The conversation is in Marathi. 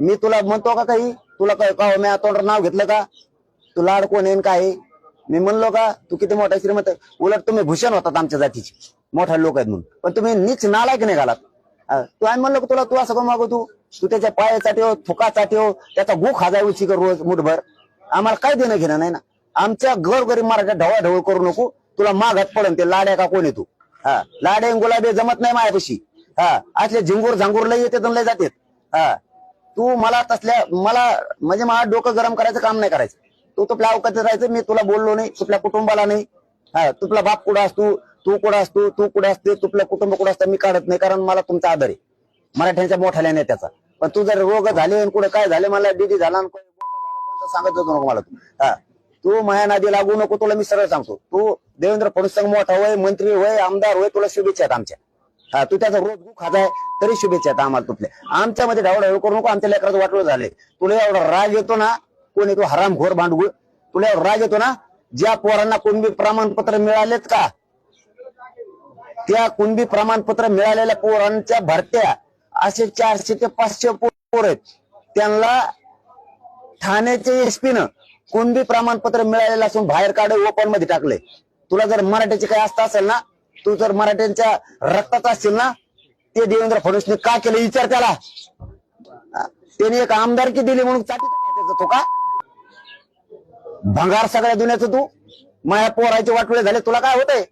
मी तुला म्हणतो का काही? तुला काय का हो, मी तोंडावर नाव घेतलं का? तू लाड कोण येईन काय मी म्हणलो का तू किती मोठा श्रीमंत? उलट तुम्ही भूषण होतात आमच्या जातीचे. मोठा लोक आहेत म्हणून. पण तुम्ही नीच नालायक नाही घालात. तू आम्ही म्हणलो तुला तू असं करून मागू तू. तू त्याच्या पायाचा ठेव हो, थुकाचा ठेव हो, त्याचा गु खाजा उशी कर रोज मुठभर. आम्हाला काय देणं घेणं नाही ना. आमच्या घर गरीब मराठा ढवळाढवळ करू नको. तुला मागात पडन ते लाड्या का कोण आहे तू? हा लाडे गुलाबे गुलाबी जमत नाही माझ्यापाशी हा असले झिंगूर झांगूर लय येते लय जातात. हा तू मला तसल्या मला म्हणजे मला डोकं गरम करायचं काम नाही करायचं. तू तुपल्या अवकाशात राहायचं मी तुला बोललो नाही तुपल्या कुटुंबाला नाही. हा तुपला बाप कुठं असतो तू कुठं असतो तू कुठं असते तुपलं कुटुंब कुठं असतं मी काढत नाही कारण मला तुमचा आदर आहे. मराठ्यांच्या नाही नेत्याचा पण तू जर रोग झाले कुठं काय झाले मला डीडी झाला सांगत होतो नको मला तू? हा तू माया नादी लागू नको तुला मी सरळ सांगतो. तू देवेंद्र फडणवीस मोठा होय मंत्री होय आमदार होय तुला शुभेच्छा आहेत आमच्या. हा तू त्याचा रोज गु खाजाय तरी शुभेच्छा आहेत आम्हाला तुपल्या आमच्यामध्ये ढवळ करू नको आमच्या लेकराचं वाटलं झाले तुला एवढा राग येतो ना कोणी येतो हराम घोर भांडगुळ. तुला एवढा राग येतो ना ज्या पोरांना कुणबी प्रमाणपत्र मिळालेत का? त्या कुणबी प्रमाणपत्र मिळालेल्या पोरांच्या भरत्या असे चारशे ते पाचशे पोर आहेत. त्यांना ठाण्याचे एसपी न कुणबी प्रमाणपत्र मिळालेलं असून बाहेर काढ ओपनमध्ये टाकले तुला जर मराठीची काही असतं असेल ना तू जर मराठ्यांच्या रक्ताचा असशील ना ते देवेंद्र फडणवीसने का केलं? विचार त्याला. त्यांनी त्याने एक आमदारकी दिली म्हणून चाटी तो का? भंगार सगळ्या दुनियाचं तू. माया पोरायचे वाटोळे झाले. तुला काय होतंय?